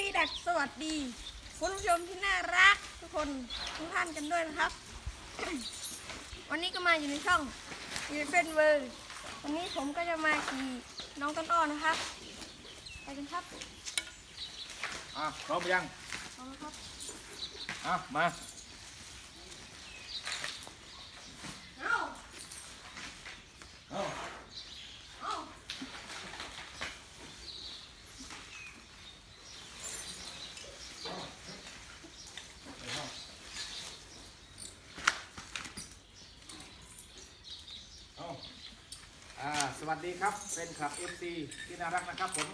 วีดักสวัสดี คุณผู้ชมที่น่ารักทุกคนทุกท่านกันด้วยนะครับ วันนี้ก็มาอยู่ในช่องอีเฟนเวอร์วันนี้ผมก็จะมาขี่น้องต้นอ้อนะครับ ไปกันครับอะพร้อมหรือยังเอาละครับอะมาเอา เอา เอา เอาอ่าส วัสดีครับเป็นคลับ FC ที่น่ารักนะครับผม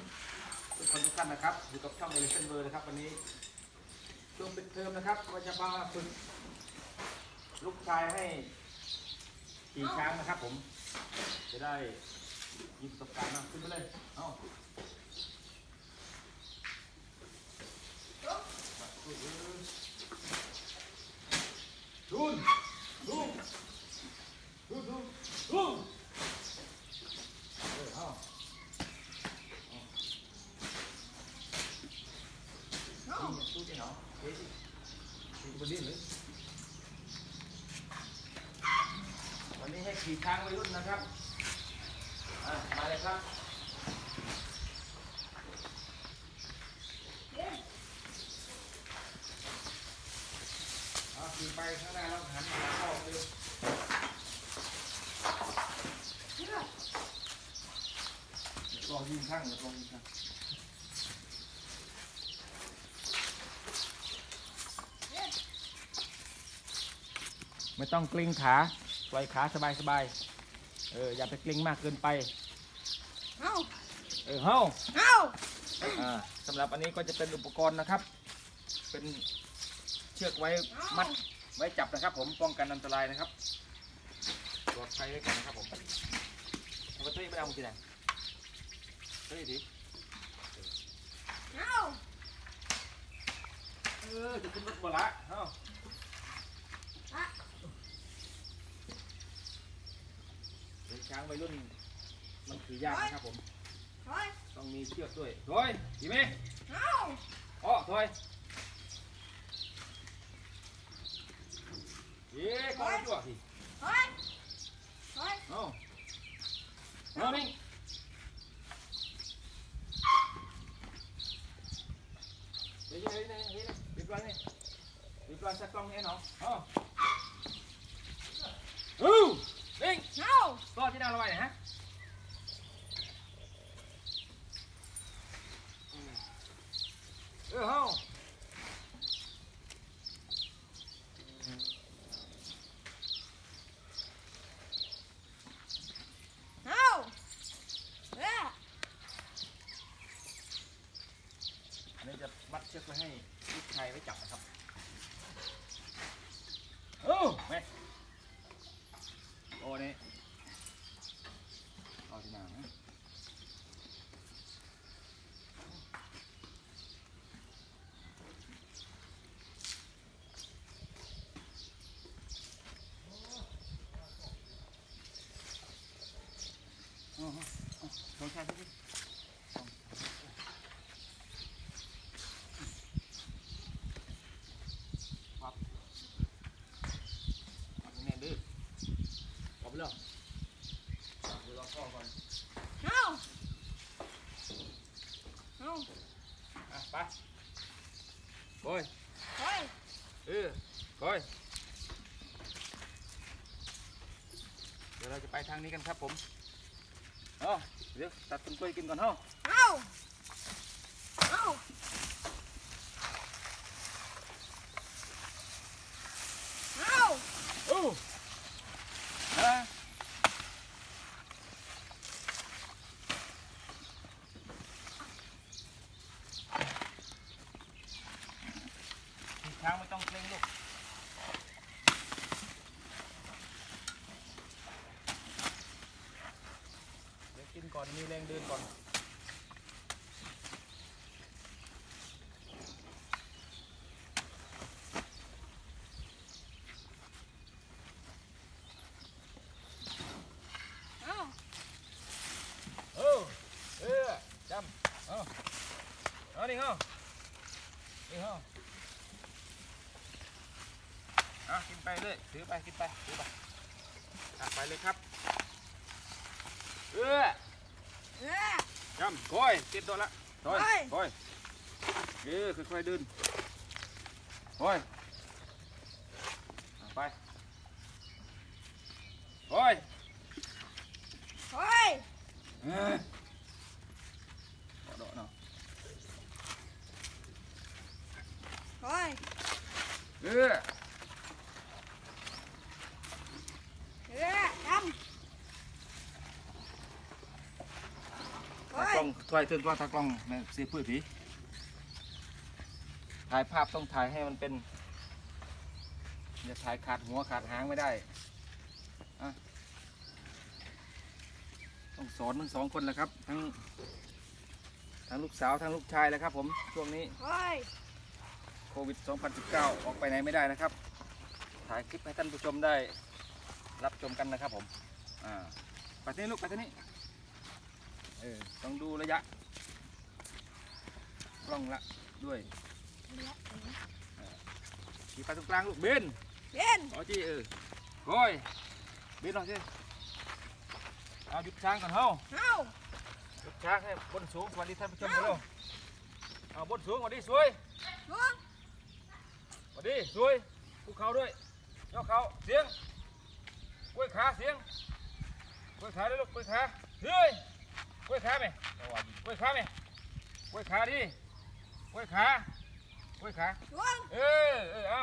ทุกคนทุกท่านนะครับอยู่กับช่องเอลิเซนเบอร์นะครับวันนี้ช่วงปิดเทอมนะครับก็จะมาฝึกลูกชายให้ขี่ช้างนะครับผม จะได้มีประสบการณ์มากขึ้นไปเลยเอาดุนดุนดุนดุนดุนเออเอาเอานี่ตู้ที่เหรอเฮ้ย นี่กูไปดิ้นเลยวันนี้ให้ขี่ช้างวัยรุ่นนะครับมาเลยครับเอาขี่ไปข้างหน้าแล้วหันมาเข้าไปดูลองยิงข้างเดี๋ยวลองยิงข้าง ไม่ต้องกลิ้งขาปล่อยขาสบายสบายๆเอออย่าไปกลิ้งมากเกินไปเอาเออเฮ้าเอาอ่าสำหรับอันนี้ก็จะเป็นอุปกรณ์นะครับ เป็นเชือกไว้มัดไว้จับนะครับ ผมป้องกันอันตรายนะครับปลอดภัยไว้ก่อนนะครับผมเอาไปตุ้ยไปเอามือที่ไหนตุ้ยดิเอาเออจะขึ้นรถบ่ละเอ้า อะ เด็ก ช้างวัยรุ่น มันถือยากนะครับผมถอยต้องมีเชือกด้วยถอยดีไหมเอาอ๋อถอยเอ๊ะก้อนจั่วสิถอยถอยเอาเอานิ่งเฮ้ยเฮ้ยเฮ้ยเฮ้ยรีบร้อยนี่รีบร้อยสักกล้องนี่เนาะเอา อู้นิ่งเอารอดที่ดาวระบายหน่อยฮะเออเฮ้าเอาเอ้ย อันนี้จะมัดเชือกไว้ให้ลูกชายไว้จับนะครับโอ้แม่โอ้นี่เอาที่มานะโอ้โหเอาลองใช้ดูดิ ครับเอาแน่ดื้อเอาไปเลยเดี๋ยวรอพ่อก่อน เอาเอา อะ ไปโอยถอยเออโอยเดี๋ยวเราจะไปทางนี้กันครับผม เอาเดี๋ยวตัดต้นกล้วยกินก่อนเฮ้า เอาเอาเอา โอ้อะช้างไม่ต้องเกรงลูก เดี๋ยว ก่อน มีแรงเดินก่อน เอาเออเออจำเอาเอาดิเอาเอ้ยเฮาอะกินไปเลยถือไป กินไปถือไปอะไปเลยครับ เออ เออจำคอยติดตัวละคอยไปคอยเออค่อยๆเดินคอยอะไปคอย เฮ้ย เออดอกเนาะ เฮ้ย เออ เออทำ ตา เฮ้ย กล้ องถอยเตือนตัวตากล้องแม่เสียพื้นผีถ่ายภาพต้องถ่ายให้มันเป็นอย่าถ่ายขาดหัวขาดหางไม่ได้อะต้องสอนทั้งสองคนแหละครับ ทั้งทั้งลูกสาวทั้งลูกชายแหละครับ ผมช่วงนี้เฮ้ยโควิด 2019 ออกไปไหนไม่ได้นะครับ ถ่ายคลิปให้ท่านผู้ชมได้รับชมกันนะครับผมอ่าไปที่นี่ลูกไปที่นี่ เออต้องดูระยะกล้องละด้วยขี่ไปตรงกลางลูกเบนเย็นขอจีเออคอยเบนหน่อยสิเอาหยุดช้างก่อนเฮ้าเอ้าหยุดช้างให้บนสูงสวัสดีท่านผู้ชมเร็วเอาบนสูงสวัสดีสวยลุงสวัสดีสวยภูเขาด้วยยกเขาเสียงกล้วยขาเสียงกล้วยขาเลยลูกกล้วยขาเฮ้ย กล้วยขาไหมกล้วยขาไหมกล้วยขาดิกล้วยขากล้วยขาลุงเออเออเอา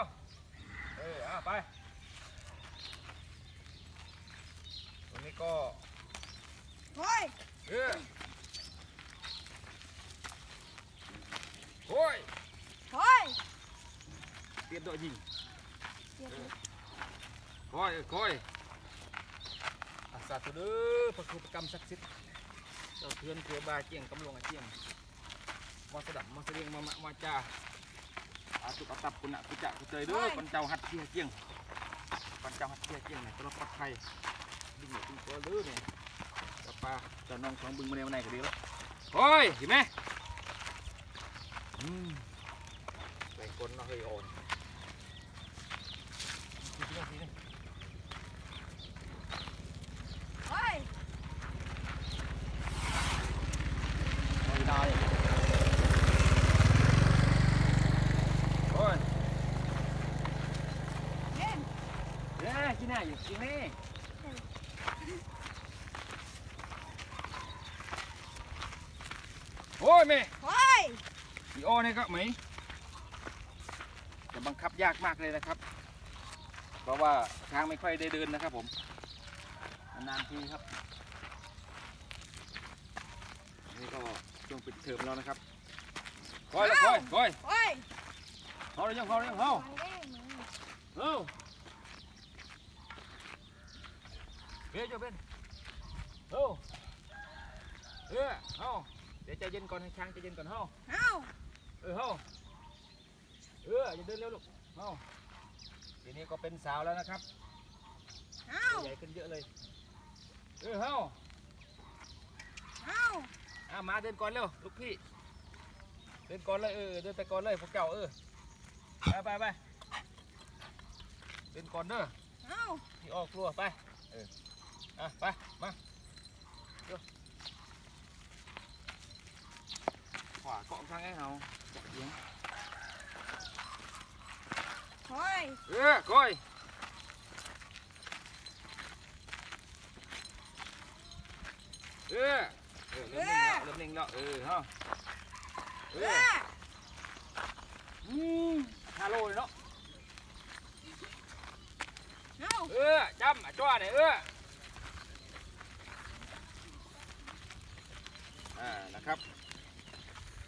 เออเอาไปตรงนี้ก็เฮ้ยเออโอ้ยเฮ้ยเตรียมตัวยิงเดี๋ยวคอยเออคอยอาสาธุเด้อพระครูประกรรมศักดิ์สิทธิ์ เจ้าเทือนเถือบาเจียงกำลวงอาเจียงมาสดับมาเสดียงมามะมาจาอาตุกอาตับกุณะกุจะกุเตยเด้อคนเจ้าหัดเทียเจียงคนเจ้าหัดเทียเจียงเนี่ยตลอดปลอดภัยดิ้งหนึ่งดิ้งตัวเด้อเนี่ยกระปลาเจะน้องสองบึงมาในวันไหนก็ดีแล้วโอ้ยเห็นไหมอืมแบ่งคนเนาะเฮ้ยโอนทีนี้ทีนี้ เฮ้ย ไม่ได้โอ้ย เย็น เอ้ยกินไหนอยู่กินนี่โอ้ยแม่เฮ้ยอีโอนี่ก็ไหมจะบังคับยากมากเลยนะครับ เพราะว่าทางไม่ค่อยได้เดินนะครับผมนานๆทีครับนี่ก็ช่วงปิดเทอมแล้วนะครับคอยแล้วคอยคอยเฮ้ยเขาเลยยังเขาเลยยังเขามันได้ไหมเอ้า เฮ้ยเจ้าเป็นเอ้าเออเฮ้าเดี๋ยวใจเย็นก่อนให้ช้างใจเย็นก่อนเฮ้าเอ้าเออเฮ้าเอออย่าเดินเร็วลูกเฮ้าทีนี้ก็เป็นสาวแล้วนะครับเอ้าตัวใหญ่ขึ้นเยอะเลย เออเฮ้าเอ้าอะมาเดินก่อนเร็วลูกพี่ เดินก่อนเลยเออเดินไปก่อนเลยพวกเจ้าเออไปไปไปเดินก่อนเด้อเอ้าพี่ออกครัวไปเออ อะไปมาเดี๋ยวขวาเกาะทางไอ้เฮาจับเสียงเฮ้ย เออก้อยเออ เออ เริ่ม นิ่งแล้ว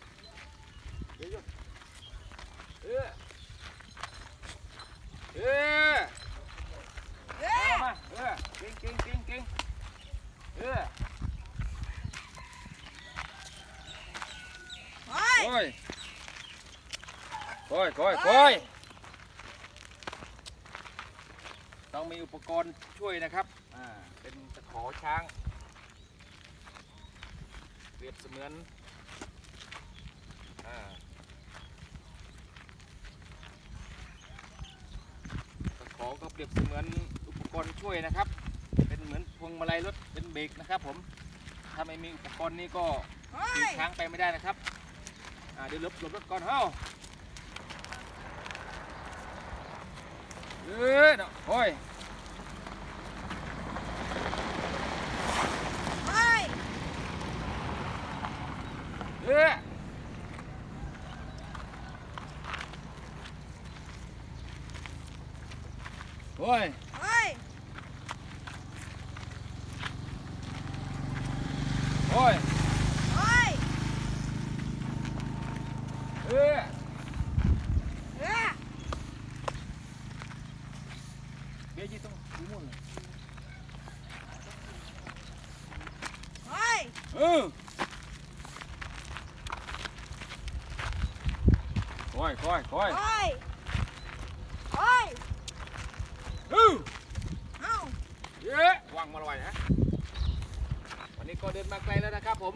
เริ่มนิ่งแล้วเออฮะเอเออออืมฮัลโหลเลยเนาะเอ้าเออจำอะจ้าเนี่ยเอออ่านะครับเดี๋ยวๆเออเออเอเอาอมาเออเก่งเก่งเก่งเก่งเออเฮ้ยโอ้ยโอ้ยโอ้ยโอ้ยต้องมีอุปกรณ์ช่วยนะครับ อ่า เป็นตะขอช้างเป รียบเสมือนอ่าตขอก็เปรียบเสมือนอุปกรณ์ช่วยนะครับ เป็นเหมือนพวงมาลัยรถเป็นเบรกนะครับ ผมถ้าไม่มีอุปกรณ์นี้ก็ขี่ช้างไปไม่ได้นะครับเดี๋ยวลบลบรถก่อนเฮ้าเออเโอ้ย เอ้ยโอ้ย เฮ้ย โอ้ย เฮ้ย เอ้ย เฮ้ย เบี้ยยี่ต้องดูมุ่นเลย เฮ้ย เออ คอยคอยคอยเฮ้ยเฮ้ยเออเอ้าเย้วางมาลอยนะวันนี้ก็เดินมาไกลแล้วนะครับผม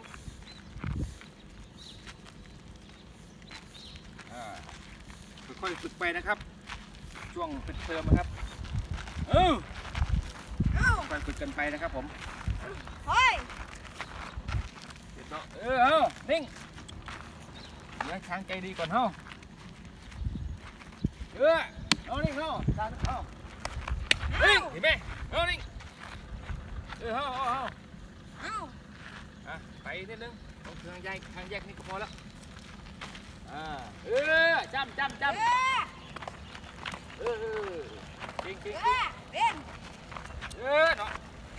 อ่าค่อยๆฝึกไปนะครับ ช่วงปิดเทอมนะครับเออเอ้าค่อยๆฝึกกันไปนะครับผมเฮ้ยเดี๋ยวเนาะเออเอานิ่งเดี๋ยวให้ช้างใจดีก่อนเฮ้า เออเอานี่เข้าช้างเฮ้าเอ้านิ่งเห็นไหมเอานิ่เออเฮ้าเฮ้าเฮ้าเอาอะไปนิดนึงตรงทางแยกทางแยกนี่ก็พอแล้วอ่าเออจำจำจเอ้ยำเออเออเก่งเก่งเอ้ยเป็นเออเนาะ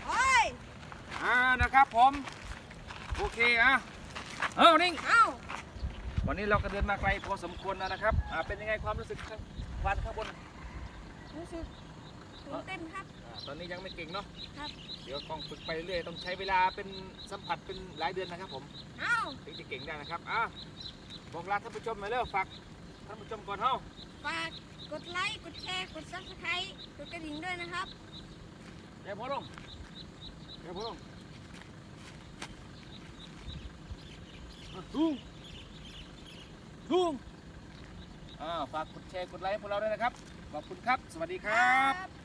เฮ้ยอ่านะครับผมโอเคอะเอานิ่งเอ้าวันนี้เราก็เดินมาไกลพอสมควรแล้วนะครับ เป็นยังไงความรู้สึก ข้างวันข้างบนรู้สึกตื่นเต้นครับอ่าตอนนี้ยังไม่เก่งเนาะครับ เดี๋ยวต้องฝึกไปเรื่อยๆต้องใช้เวลาเป็นสัมผัสเป็นหลายเดือนนะครับผมเอ้าถึงจะเก่งได้นะครับอะบอกลาท่านผู้ชมหน่อยเร็วฝากท่านผู้ชมก่อนเฮ้าฝากกดไลค์กดแชร์กดซับสไครต์กดกระดิ่งด้วยนะครับ เดี๋ยวพอลงเดี๋ยวพอลงอะทุ่งทุ่ง อ่าฝากกดแชร์กดไลค์ให้พวกเราด้วยนะครับ ขอบคุณครับ สวัสดีครับครับ